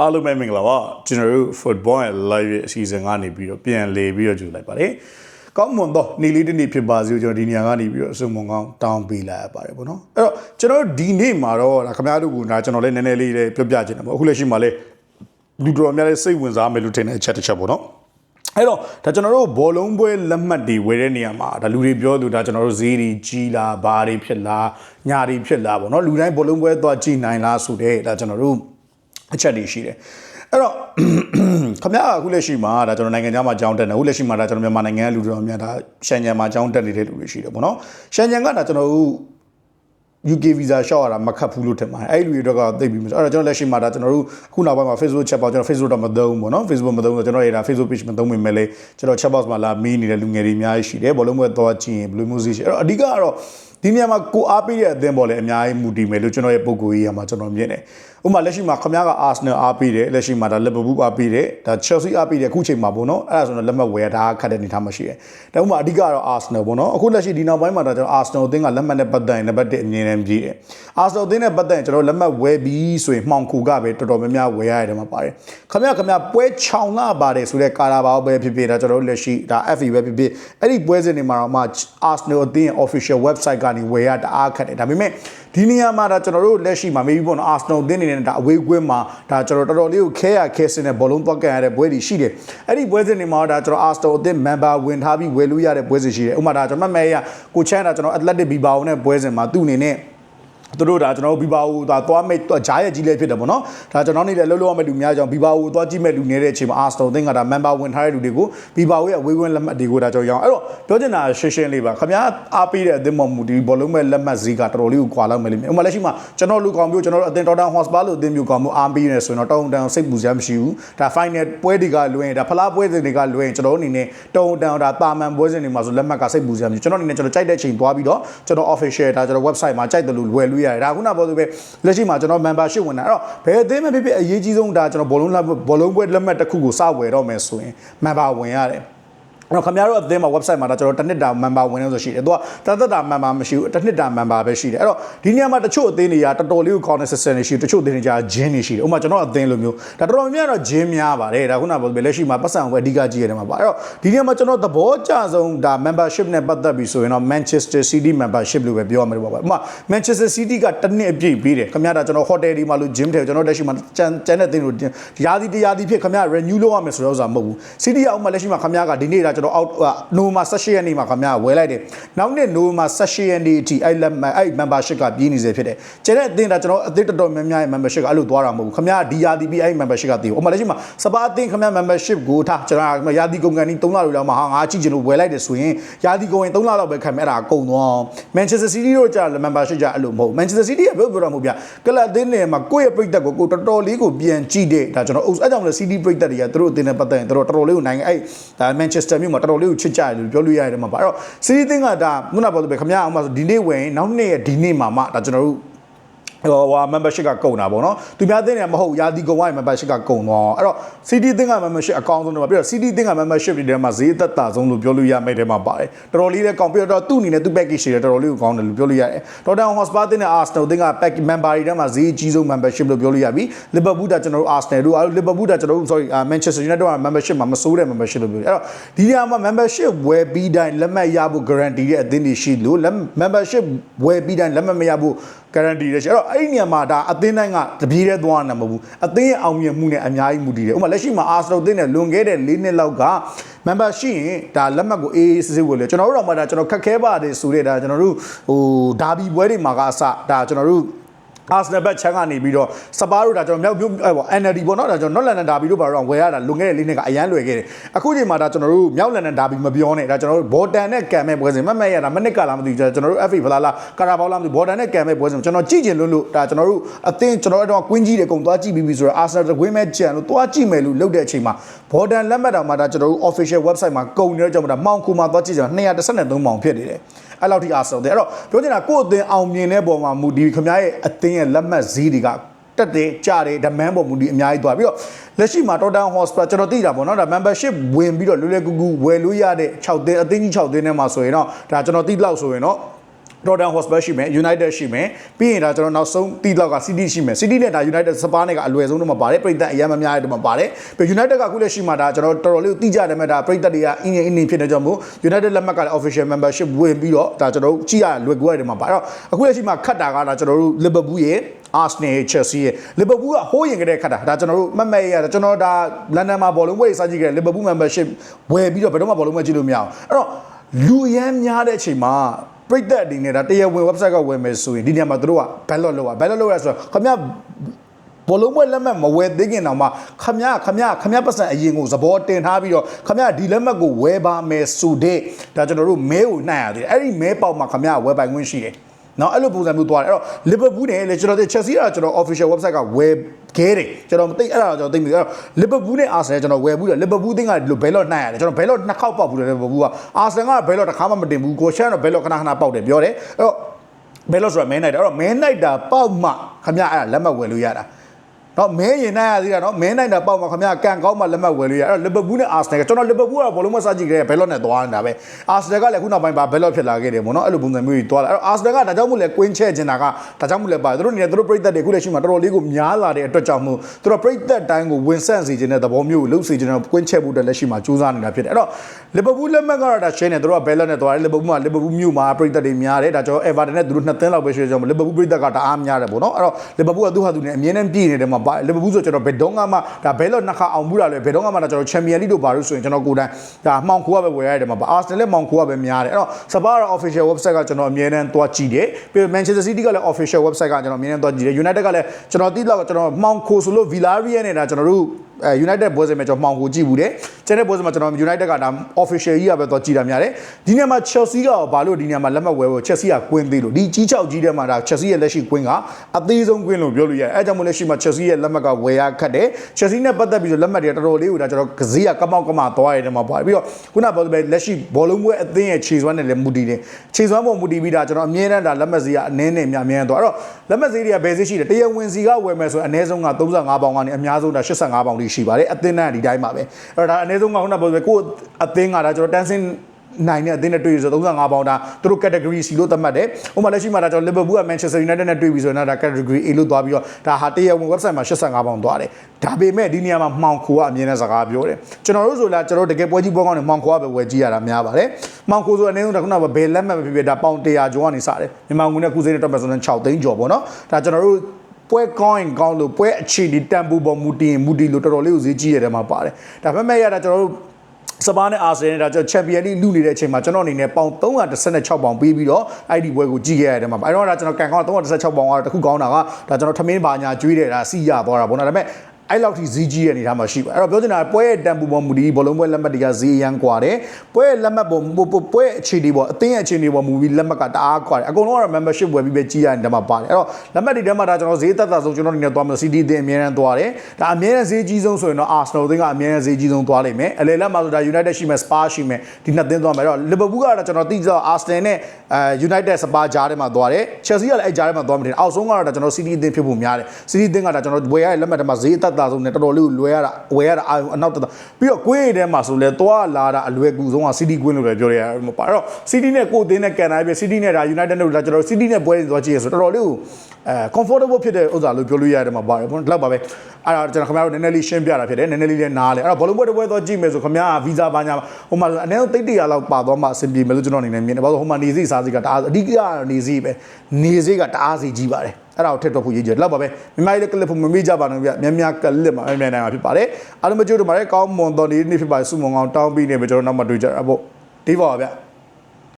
အားလုံးပဲမင်္ဂလာပါကျွန်တော်တို့ football ရဲ့ live ရဲ့အစီအစဉ်ကနေပြီးတော့ပြန်လေပြီးတော့ကြိုလိုက်ပါတယ်ကောင်းမွန်တော့နေလေးတစ်နေ့ဖြစ်ပါစေကျွန်တော်ဒီနေရာကနေပြီးတော့အစုံမွန်ကောင်းတောင်းပေးလိုက်ရပါတယ်ပေါ့နော်အဲ့တော့ကျွန်တော်တို့ဒီနေ့မှာတော့ဒါခင်ဗျားတို့ကဒါကျွန်တော်လည်းနည်းနည်းလေးလေးပြောပြချင်တယ်ပေါ့အခုလက်ရှိမှာလည်းလူတော်များလည်းစိတ်ဝင်စားမယ်လို့ထင်တဲ့အချက်တစ်ချက်ပေါ့နော်အဲ့တော့ဒါကျွန်တော်တို့ဘောလုံးပွဲလက်မှတ်တွေဝယ်တဲ့နေရာမှာဒါလူတွေပြောသူဒါကျွန်တော်တို့ဈေးတွေကြီးလားဘာတွေဖြစ်လားညာတွေဖြစ်လားပေါ့နော်လူတိုင်းဘောလုံးပွဲသွားကြည့်နိုင်လားဆိုတဲ့ဒါကျွန်တော်တို့ အချက်တွေရှိတယ်အဲ့တော့ခမရအခုလက်ရှိမှာဒါကျွန်တော်နိုင်ငံခြားမှာကြောင်းတက်နေအခုလက်ရှိမှာဒါကျွန်တော်မြန်မာနိုင်ငံကလူတော်များဒါရှန်ဂျန်မှာကြောင်းတက်နေတဲ့လူတွေရှိတယ်ပေါ့နော်ရှန်ဂျန်ကဒါကျွန်တော်တို့ UK visa ရှောက်ရတာမခတ်ဘူးလို့ထင်ပါတယ်အဲ့ဒီလူတွေတော့သိပြီးမှအဲ့တော့ကျွန်တော်လက်ရှိမှာဒါကျွန်တော်တို့အခုနောက်ပိုင်းမှာ Facebook chat box ကျွန်တော် Facebook တော့မသုံးဘူးပေါ့နော် Facebook မသုံးဘူးကျွန်တော်ရတာ Facebook page မသုံးမိမဲ့လေကျွန်တော် chat box မှာလာမေးနေတဲ့လူငယ်တွေအများကြီးရှိတယ်ဘောလုံးပွဲသွားကြည့်ရင်ဘယ်လိုမျိုးစီရှိအဲ့တော့အဓိကကတော့ ဒီနေရာမှာကိုအားပေးတဲ့အသင်းပေါ်လည်းအများကြီးမူတည်မယ်လို့ကျွန်တော်ရဲ့ပုံကိုယ်ကြီးရမှာကျွန်တော်မြင်တယ်ဥပမာလက်ရှိမှာခမရက Arsenal အားပေးတယ်လက်ရှိမှာဒါ Liverpool အားပေးတယ်ဒါ Chelsea အားပေးတယ်အခုချိန်မှာပေါ့နော်အဲ့ဒါဆိုတော့လက်မှတ်ဝယ်တာခတ်တဲ့အနေထားမှာရှိတယ်ဒါဥပမာအဓိကတော့ Arsenal ပေါ့နော်အခုလက်ရှိဒီနောက်ပိုင်းမှာဒါကျွန်တော် Arsenal အသင်းကလက်မှတ်နဲ့ပတ်သက်ရင်နံပါတ်1အမြင်နဲ့ကြည့်တယ် Arsenal အသင်းနဲ့ပတ်သက်ရင်ကျွန်တော်လက်မှတ်ဝယ်ပြီးဆိုရင်မှောင်ခူကပဲတော်တော်များများဝယ်ရတယ်မှာပါတယ်ခမရခမရပွဲချောင်လာပါတယ်ဆိုတဲ့ကာရာဘာပဲဖြစ်ဖြစ်ဒါကျွန်တော်တို့လက်ရှိဒါ FA ပဲဖြစ်ဖြစ်အဲ့ဒီပွဲစဉ်တွေမှာတော့မှ Arsenal အသင်း official website ကနေဝယ်ရတအားခက်တယ်ဒါပေမဲ့ဒီနေရာမှာဒါကျွန်တော်တို့လက်ရှိမှာ maybe ပေါ့နော် Arsenal အသင်းနေနဲ့ဒါအဝေးကွင်းမှာဒါကျွန်တော်တော်တော်လေးကိုခဲရခဲစင်တဲ့ဘောလုံးသွားကန်ရတဲ့ပွဲတွေရှိတယ်အဲ့ဒီပွဲစဉ်တွေမှာဒါကျွန်တော် Arsenal အသင်း member ဝင်ထားပြီးဝယ်လို့ရတဲ့ပွဲစဉ်ရှိတယ်ဥပမာဒါကျွန်တော်မှတ်မဲ့ရကိုချမ်းဒါကျွန်တော် Athletic Bilbao နဲ့ပွဲစဉ်မှာသူ့အနေနဲ့ သူတို့ဒါကျွန်တော်ဘီဘာကိုဒါသွားမဲ့ဂျားရဲ့ကြီးလေးဖြစ်တယ်ပေါ့နော်ဒါကျွန်တော်နေလည်းလှုပ်လှုပ်ရမဲ့လူများကြောင့်ဘီဘာကိုသွားကြည့်မဲ့လူနေတဲ့အချိန်မှာအာစတိုအသင်းကဒါ member ဝင်ထားတဲ့လူတွေကိုဘီဘာရဲ့အဝေးဝင်းလက်မှတ်တွေကိုဒါကျွန်တော်ရအောင်အဲ့တော့ပြောချင်တာရှင်းရှင်းလေးပါခင်ဗျားအားပေးတဲ့အသင်းပေါ်မူဒီဘောလုံးမဲ့လက်မှတ်ဈေးကတော်တော်လေးကိုကွာလောက်မယ်လိမ့်မယ်ဥပမာလက်ရှိမှာကျွန်တော်လူကောင်မျိုးကျွန်တော်တို့အသင်းတော်တန်ဟော့စပါလို့အသင်းမျိုးကောင်မျိုးအားပေးနေဆိုရင်တော့တောင်းတန်စိတ်ပူစရာမရှိဘူးဒါ final ပွဲတွေကလွှဲရင်ဒါဖလားပွဲစဉ်တွေကလွှဲရင်ကျွန်တော်တို့အနေနဲ့တောင်းတန်ဒါတာမန်ပွဲစဉ်တွေမှာဆိုလက်မှတ်ကစိတ်ပူစရာမရှိကျွန်တော်အနေနဲ့ကျွန်တော်ကြိုက်တဲ့ချိန်သွားပြီးတော့ကျွန်တော် official ဒါကျွန်တော် website မှာကြိုက်တယ်လို့ဝယ်လို့ရတယ်ဒါခုနပြောသူပဲလက်ရှိမှာကျွန်တော် membership ဝင်တာအဲ့တော့ဘယ်အသင်းမှဖြစ်ဖြစ်အရေးကြီးဆုံးဒါကျွန်တော်ဘောလုံးလက်ဘောလုံးပွဲလက်မှတ်တစ်ခုကိုစဝယ်တော့မယ်ဆိုရင် member ဝင်ရတယ် တော့ခင်ဗျားတို့အသင်းမှာ website မှာဒါကျွန်တော်တစ်နှစ်တာ member ဝင်လို့ဆိုရှိတယ်။သူကတသက်တာ member မရှိဘူး။တစ်နှစ်တာ member ပဲရှိတယ်။အဲ့တော့ဒီနေရာမှာတချို့အသင်းတွေကတော်တော်လေးကို counter system တွေရှိတယ်။တချို့အသင်းတွေကဂျင်းတွေရှိတယ်။ဥပမာကျွန်တော်အသင်းလိုမျိုးဒါတော်တော်များများတော့ဂျင်းများပါတယ်။ဒါခုနကပြောလက်ရှိမှာပတ်စံဝယ်အဓိကကြီးရတယ်မှာပါ။အဲ့တော့ဒီနေရာမှာကျွန်တော်သဘောကျဆုံးဒါ membership နဲ့ပတ်သက်ပြီးဆိုရင်တော့ Manchester City membership လို့ပဲပြောရမှာပေါ့။ဥပမာ Manchester City ကတစ်နှစ်အပြည့်ပြီးတယ်။ခင်ဗျားဒါကျွန်တော် hotel ဒီမှာလို့ gym ထဲကျွန်တော်လက်ရှိမှာကျန်ကျန်တဲ့အသင်းလို့ရာသီတရားသီဖြစ်ခင်ဗျား renew လုပ်ရမယ်ဆိုတော့ဥစားမဟုတ်ဘူး။ City ကဥပမာလက်ရှိမှာခင်ဗျားကဒီနေ့ဒါကျွန်တော် out နိုဝင်ဘာ18ရက်နေ့မှာခင်ဗျားဝယ်လိုက်တယ်နောက်နေ့နိုဝင်ဘာ18ရက်နေ့အထိအဲ့လက်အဲ့ membership ကပြည့်နေစေဖြစ်တယ်ကျန်တဲ့အသင်းဒါကျွန်တော်အသင်းတော်တော်များများရဲ့ membership ကအဲ့လိုသွားတာမဟုတ်ဘူးခင်ဗျားဒီယာဒီပြီးအဲ့ membership ကတည်ဘူးဥပမာလက်ရှိမှာစပါအသင်းခင်ဗျား membership ကိုထားကျွန်တော်ယာဒီကုန်ကန်ဒီ3လလို့လောက်မှာဟာငါကြည့်ချင်လို့ဝယ်လိုက်တယ်ဆိုရင်ယာဒီကုန်ရင်3လလောက်ပဲခံမဲ့အဲ့ဒါအကုန်သွား Manchester City တို့ကြာ membership ကြာအဲ့လိုမဟုတ် Manchester City ကပြောပြောတာမဟုတ်ဗျကလပ်အသင်းတွေမှာကိုယ့်ရဲ့ပြိသက်ကိုကိုတော်တော်လေးကိုပြန်ကြည့်တဲ့ဒါကျွန်တော်အဲ့ကြောင့်လည်း City ပြိသက်တွေကသူတို့အသင်းနဲ့ပတ်သက်ရင်တော်တော်လေးကိုနိုင်အဲ့ဒါ Manchester မြို့မှာတော်တော်လေးကိုချစ်ကြတယ်လို့ပြောလို့ရတယ်မှာပါအဲ့တော့စီးရီးသင်းကဒါခုနပြောလို့ပဲခမရအောင်ပါဆိုဒီနေ့ဝင်နောက်နေ့ရဲ့ဒီနေ့မှာမှဒါကျွန်တော်တို့ ဟိုဟာ membership ကကုန်တာပေါ့နော်သူများသိနေမဟုတ်ရာဒီကုန်ဝိုင်း membership ကကုန်သွားအောင်အဲ့တော့ CD သင်းက membership အကောင်းဆုံးတော့ပြီးတော့ CD သင်းက membership တွေထဲမှာဈေးသက်သာဆုံးလို့ပြောလို့ရမယ့်ထဲမှာပါတယ်တော်တော်လေးလည်းကောင်းပြီးတော့သူ့အနေနဲ့သူ့ package တွေတော်တော်လေးကိုကောင်းတယ်လို့ပြောလို့ရတယ် Tottenham Hotspur သင်းနဲ့ Arsenal သင်းက pack member တွေထဲမှာဈေးအကြီးဆုံး membership လို့ပြောလို့ရပြီ Liverpool ကကျွန်တော်တို့ Arsenal တို့ Liverpool ကကျွန်တော်တို့ sorry Manchester United တို့က membership မှာမစိုးတဲ့ membership လို့ပြောတယ်အဲ့တော့ဒီနေရာမှာ membership ဝယ်ပြီးတိုင်းလက်မှတ်ရဖို့ guarantee တဲ့အသင်းတွေရှိလို့ membership ဝယ်ပြီးတိုင်းလက်မှတ်မရဖို့ guarantee တဲ့ရှိအဲ့တော့အဲ့ဒီနေရာမှာဒါအသင်းတိုင်းကတပြေးတည်းသွားနေတာမဟုတ်ဘူးအသင်းရဲ့အောင်မြင်မှုနဲ့အများကြီးမူတည်တယ်ဥပမာလက်ရှိမှာ Arsenal အသင်းနဲ့လွန်ခဲ့တဲ့၄နှစ်လောက်က member ရှိရင်ဒါလက်မှတ်ကိုအေးအေးဆေးဆေးဝယ်လေကျွန်တော်တို့တော့မှဒါကျွန်တော်ခက်ခဲပါတယ်ဆိုတဲ့ဒါကျွန်တော်တို့ဟိုဒါဘီပွဲတွေမှာကအစဒါကျွန်တော်တို့ အာဆနယ်ဘက်ချန်ကနေပြီးတော့စပါးတို့ဒါကျွန်တော်မြောက်မြို့အဲ့ပေါ့ NLD ပေါ့နော်ဒါကျွန်တော် North London Derby တို့ဘာလို့ဝယ်ရတာလွန်ခဲ့တဲ့လေးနှစ်ကအရန်လွယ်ခဲ့တယ်အခုချိန်မှာဒါကျွန်တော်တို့မြောက် London Derby မပြောနဲ့ဒါကျွန်တော်တို့ဘော်တန်နဲ့ကံမဲ့ပွဲစဉ်မမက်ရတာမနစ်ကလာမသိဘူးကျွန်တော်တို့ FA ဖလားလားကာရာဘောလားမသိဘူးဘော်တန်နဲ့ကံမဲ့ပွဲစဉ်ကျွန်တော်ကြည့်ချင်လို့လို့ဒါကျွန်တော်တို့အသင်းကျွန်တော်တို့ကွင်းကြီးတွေအကုန်သွားကြည့်ပြီးပြီဆိုတော့ Arsenal တကွင်းမဲ့ကြံလို့သွားကြည့်မယ်လို့လုပ်တဲ့အချိန်မှာဘော်တန်လက်မှတ်တော်မှာဒါကျွန်တော်တို့ official website မှာကုန်နေတဲ့ကြောင့်ဒါမှောင်ကူမှာသွားကြည့်ကြ213ပေါင်ဖြစ်နေတယ် အဲ့လောက်ထိအားဆုံးတယ်အဲ့တော့ပြောချင်တာကိုယ့်အသင်းအောင်မြင်တဲ့ပုံမှာမူဒီခင်ဗျားရဲ့အသင်းရဲ့လက်မှတ်ဈေးတွေကတက်တယ်ကြတယ်ဒမန်းပေါ်မူဒီအများကြီးသွားပြီးတော့လက်ရှိမှာ Tottenham Hotspur ကျွန်တော်သိတာပေါ့နော်ဒါ membership ဝင်ပြီးတော့လွယ်လွယ်ကူကူဝယ်လို့ရတဲ့6သင်းအသင်းကြီး6သင်းထဲမှာဆိုရင်တော့ဒါကျွန်တော်သိလောက်ဆိုရင်တော့ Tottenham Hotspur ရှိမယ် United ရှိမယ်ပြီးရင်ဒါကျွန်တော်နောက်ဆုံးတီးလောက်က City ရှိမယ် City နဲ့ဒါ United စပါးနဲ့ကအလွယ်ဆုံးတော့မပါတယ်ပြည်သက်အရင်မများတဲ့တော့မပါတယ်ပြီး United ကခုလက်ရှိမှာဒါကျွန်တော်တော်တော်လေးကိုတိကျတယ်မဲ့ဒါပြည်သက်တွေကအင်းအင်းဖြစ်နေကြမို့ United လက်မှတ်ကလည်း official membership ဝင်ပြီးတော့ဒါကျွန်တော်တို့ကြည့်ရလွယ်ကူရတယ်မှာပါအဲ့တော့အခုလက်ရှိမှာခတ်တာကဒါကျွန်တော်တို့ Liverpool ရဲ့ Arsenal ရဲ့ Chelsea ရဲ့ Liverpool ကဟိုးရင်ကတည်းကခတ်တာဒါကျွန်တော်တို့မတ်မဲ့ရတာကျွန်တော်ဒါ London မှာဘောလုံးပွဲစကြည့်ခဲ့ Liverpool membership ဝယ်ပြီးတော့ဘယ်တော့မှဘောလုံးပွဲကြည့်လို့မရအောင်အဲ့တော့လူရမ်းများတဲ့အချိန်မှာ ပြိသက်အနေနဲ့ဒါတရားဝင် website ကဝယ်မယ်ဆိုရင်ဒီနေရာမှာတို့က ballot လောက်ပါ ballot လောက်ရဆိုတော့ခမရဘောလုံးပွဲလက်မှတ်မဝယ်သေးခင်တောင်မှခမရခမရခမရပတ်စံအရင်ကိုသဘောတင်ထားပြီးတော့ခမရဒီလက်မှတ်ကိုဝယ်ပါမယ်ဆိုတဲ့ဒါကျွန်တော်တို့မဲကိုနှိုက်ရသေးတယ်အဲ့ဒီမဲပေါက်မှာခမရဝယ်ပိုင်ခွင့်ရှိတယ် နော်အဲ့လိုပုံစံမျိုးသွားတယ်အဲ့တော့ Liverpool နဲ့လေကျွန်တော်တို့ Chelsea ကကျွန်တော် official website ကဝယ်ခဲတယ်ကျွန်တော်မသိအဲ့ဒါတော့ကျွန်တော်သိပြီအဲ့တော့ Liverpool နဲ့ Arsenal ကျွန်တော်ဝယ်ဘူးတယ် Liverpool တင်းကဒီလို ballot နှိုက်ရတယ်ကျွန်တော် ballot နှစ်ခေါက်ပေါက်ဘူးတယ် Liverpool က Arsenal က ballot တစ်ခါမှမတင်ဘူးကိုရှန်တော့ ballot ခဏခဏပေါက်တယ်ပြောတယ်အဲ့တော့ ballot ဆိုတာမဲနိုင်တယ်အဲ့တော့မဲနိုင်တာပေါက်မှခမရအဲ့ဒါလက်မှတ်ဝယ်လို့ရတာ တော့မဲရင်နိုင်ရသေးတာနော်မဲနိုင်တာပေါက်မှခမရကန်ကောင်းမှလက်မှတ်ဝယ်လို့ရအဲ့တော့ Liverpool နဲ့ Arsenal ကကျွန်တော် Liverpool ကတော့ဘောလုံးမစကြည့်ခဲ့တဲ့ ballot နဲ့သွားနေတာပဲ Arsenal ကလည်းခုနောက်ပိုင်းပါ ballot ဖြစ်လာခဲ့တယ်ပေါ့နော်အဲ့လိုပုံစံမျိုးကြီးသွားလာအဲ့တော့ Arsenal ကဒါကြောင့်မို့လဲကွင်းချဲ့ချင်တာကဒါကြောင့်မို့လဲပါသူတို့နေသူတို့ပြိသက်တွေခုလက်ရှိမှာတော်တော်လေးကိုများလာတဲ့အတွက်ကြောင့်မို့သူတို့ပြိသက်တိုင်းကိုဝင်ဆက်စေခြင်းတဲ့သဘောမျိုးကိုလှုပ်စေခြင်းတဲ့ကွင်းချဲ့ဖို့အတွက်လက်ရှိမှာစူးစမ်းနေတာဖြစ်တယ်အဲ့တော့ Liverpool လက်မှတ်ကတော့ဒါ share နေသူတို့က ballot နဲ့သွားတယ် Liverpool မှာ Liverpool မြို့မှာပြိသက်တွေများတယ်ဒါကြောင့် Everton နဲ့သူတို့နှစ်သင်းလောက်ပဲရှိတယ်ကြောင့် Liverpool ပြိသက်ကတအားများတယ်ပေါ့နော်အဲ့တော့ Liverpool ကသူ့ဟာသူနဲ့အမြဲတမ်းပြည်နေတယ်မှာပါ Liverpool ဆိုကျွန်တော်ဘယ်တော့မှဒါ ballot နှစ်ခါအောင်ဘူးတာလေဘယ်တော့မှဒါကျွန်တော် Champion League တို့ဘာလို့ဆိုရင်ကျွန်တော်ကိုယ်တိုင်ဒါမှောင်ခိုးကပဲဝယ်ရတယ်မှာပါ Arsenal လည်းမှောင်ခိုးကပဲများတယ်အဲ့တော့ Spurs ကတော့ official website ကကျွန်တော်အမြဲတမ်းသွားကြည့်တယ်ပြီးတော့ Manchester City ကလည်း official website ကကျွန်တော်အမြဲတမ်းသွားကြည့်တယ် United ကလည်းကျွန်တော်သိတော့ကျွန်တော်မှောင်ခိုးဆိုလို့ Villarreal နဲ့ဒါကျွန်တော်တို့ အဲ United ပွဲစဉ်မှာကျွန်တော်မှောင်ကိုကြည့်ဘူးတယ်။ကျန်တဲ့ပွဲစဉ်မှာကျွန်တော် United ကဒါ official ကြီးကပဲတော့ကြည့်တာများတယ်။ဒီနေရာမှာ Chelsea ကဘာလို့ဒီနေရာမှာလက်မှတ်ဝယ်ဖို့ Chelsea ကကွင်းသေးလို့ဒီကြီးချောက်ကြီးတဲ့မှာဒါ Chelsea ရဲ့လက်ရှိကွင်းကအသေးဆုံးကွင်းလို့ပြောလို့ရတယ်။အဲကြောင့်မို့လက်ရှိမှာ Chelsea ရဲ့လက်မှတ်ကဝယ်ရခတ်တယ်။ Chelsea နဲ့ပတ်သက်ပြီးတော့လက်မှတ်တွေတော်တော်လေးကိုဒါကျွန်တော်ကစားရကမောက်ကမသွားရတယ်မှာပါတယ်။ပြီးတော့ခုနပြောတဲ့လက်ရှိဘောလုံးပွဲအသင်းရဲ့ခြေစွမ်းနဲ့လည်းမူတည်တယ်။ခြေစွမ်းပေါ်မူတည်ပြီးဒါကျွန်တော်အမြဲတမ်းဒါလက်မှတ်ဈေးကအနည်းနဲ့များအများတော့အဲ့တော့လက်မှတ်ဈေးတွေကဘယ်ဈေးရှိတယ်။တရားဝင်စီကဝယ်မယ်ဆိုရင်အနည်းဆုံးက35ပေါင်ကနေအများဆုံးဒါ85ပေါင်ထိရှိပါတယ်။အသင်းနဲ့ဒီတိုင်းပါပဲအဲ့တော့ဒါအနည်းဆုံးကခုနပြောပဲကိုအသင်းကဒါကျွန်တော်တန်းစင်းနိုင်တဲ့အသင်းနဲ့တွေ့ရဆို35ပေါင်ဒါသူတို့ category C လို့သတ်မှတ်တယ်။ဥပမာလက်ရှိမှာဒါကျွန်တော် Liverpool က Manchester United နဲ့တွေ့ပြီးဆိုရင်ဒါ category A လို့သွားပြီးတော့ဒါဟာတရားဝင် website မှာ85ပေါင်သွားတယ်။ဒါပေမဲ့ဒီနေရာမှာမှောင်ခိုကအမြင်နဲ့စကားပြောတယ်။ကျွန်တော်တို့ဆိုလာကျွန်တော်တကယ်ပွဲကြီးပွဲကောင်းနေမှောင်ခိုကပဲဝယ်ကြည့်ရတာများပါတယ်။မှောင်ခိုဆိုအနည်းဆုံးဒါခုနကဘယ်လက်မှတ်ပဲဖြစ်ဖြစ်ဒါပေါင်100ကျော်ကနေစတယ်။မြန်မာငွေနဲ့ခုစေးနဲ့တွက်မယ်ဆိုရင်6သိန်းကျော်ပေါ့နော်။ဒါကျွန်တော်တို့ ပွဲကောင်းရင်ကောင်းလို့ပွဲအခြေဒီတန်ဖိုးပေါ်မူတည်ရင်မူတည်လို့တော်တော်လေးကိုဈေးကြီးရတယ်မှာပါတယ်ဒါပေမဲ့ရတာကျွန်တော်တို့စပါးနဲ့အာဆင်နဲ့ဒါကျွန်တော်ချန်ပီယံလိလူနေတဲ့အချိန်မှာကျွန်တော်အနေနဲ့ပေါင်316ပေါင်ပေးပြီးတော့အဲ့ဒီပွဲကိုကြည့်ခဲ့ရတယ်မှာအဲ့တော့ဒါကျွန်တော်ကန်ကောင်း316ပေါင်ကတော့တခုကောင်းတာကဒါကျွန်တော်ထမင်းပါညာကျွေးတယ်ဒါစီရသွားတာပေါ့နော်ဒါပေမဲ့ အဲ့လောက်ထိဈေးကြီးရဲ့အနေထားမှာရှိပါအဲ့တော့ပြောချင်တာပွဲရဲ့တန်ပူပေါ်မူဒီဘောလုံးပွဲလက်မှတ်တရားဈေးရန်ကွာတယ်ပွဲရဲ့လက်မှတ်ပေါ်ပွဲရဲ့အခြေအနေပေါ်အသင်းရဲ့အခြေအနေပေါ်မူပြီးလက်မှတ်ကတအားကွာတယ်အကုန်လုံးကတော့ membership ဝယ်ပြီးပဲကြီးရတယ်ဒါမှပါတယ်အဲ့တော့လက်မှတ်ဒီထဲမှာဒါကျွန်တော်ဈေးသက်သာဆုံးကျွန်တော်နေနဲ့သွားမယ် CD အသင်းအများနဲ့သွားတယ်ဒါအများနဲ့ဈေးကြီးဆုံးဆိုရင်တော့ Arsenal အသင်းကအများနဲ့ဈေးကြီးဆုံးသွားလိမ့်မယ်အလယ်လက်မှာဆိုဒါ United ရှိမယ် Spurs ရှိမယ်ဒီနှစ်သင်းသွားမယ်အဲ့တော့ Liverpool ကတော့ကျွန်တော်သိကြ Arsenal နဲ့အဲ United Spurs ကြားထဲမှာသွားတယ် Chelsea ကလည်းအဲကြားထဲမှာသွားမယ်တင်အောက်ဆုံးကတော့ဒါကျွန်တော် City အသင်းဖြစ်ဖို့များတယ် City အသင်းကဒါကျွန်တော်ဝယ်ရတဲ့လက်မှတ်ထဲမှာဈေးသက်သာဆုံးနဲ့တော်တော်လေးကိုလွယ်ရတာဝယ်ရတာအာရုံအနောက်တက်တာပြီးတော့ကွင်းရည်ထဲမှာဆိုလဲသွားလာတာအလွယ်ကူဆုံးက CD ကွင်းလို့လည်းပြောရမပါအဲ့တော့ CD နဲ့ကိုယ်တင်းနဲ့ကန်တိုင်းပြ CD နဲ့ဒါ United နဲ့ဒါကျွန်တော် CD နဲ့ပွဲတွေသွားကြည့်ရဆိုတော်တော်လေးကိုအဲ comfortable ဖြစ်တဲ့ဥစ္စာလို့ပြောလို့ရတယ်မှာပါတယ်ဘုန်းလောက်ပါပဲအဲ့ဒါကျွန်တော်ခင်ဗျားတို့နည်းနည်းလေးရှင်းပြတာဖြစ်တယ်နည်းနည်းလေးလည်းနားလဲအဲ့တော့ဘောလုံးပွဲတစ်ပွဲသွားကြည့်မယ်ဆိုခင်ဗျားဗီဇာဘာညာဟိုမှာအနည်းဆုံးတိတ်တရာလောက်ပါသွားမှအဆင်ပြေမယ်လို့ကျွန်တော်အနေနဲ့မြင်တယ်ဘာလို့ဟိုမှာနေစီစားစီကတအားအဓိကနေစီပဲနေစီကတအားစီကြီးပါတယ် အဲ့ဒါကိုထည့်တော့ဖို့ရေးကြတယ်လောက်ပါပဲမြန်မာပြည်ကလစ်ဖို့မမေ့ကြပါနဲ့ဗျများများကလစ်မှာအမြန်နိုင်မှာဖြစ်ပါတယ်အားလုံးမကြိုးတော့ပါတယ်ကောင်းမွန်တော်နေ့နေ့ဖြစ်ပါတယ်စုမုံကောင်တောင်းပြီးနေပြီကျွန်တော်နောက်မှတွေ့ကြတာပေါ့ဒီပါဗျ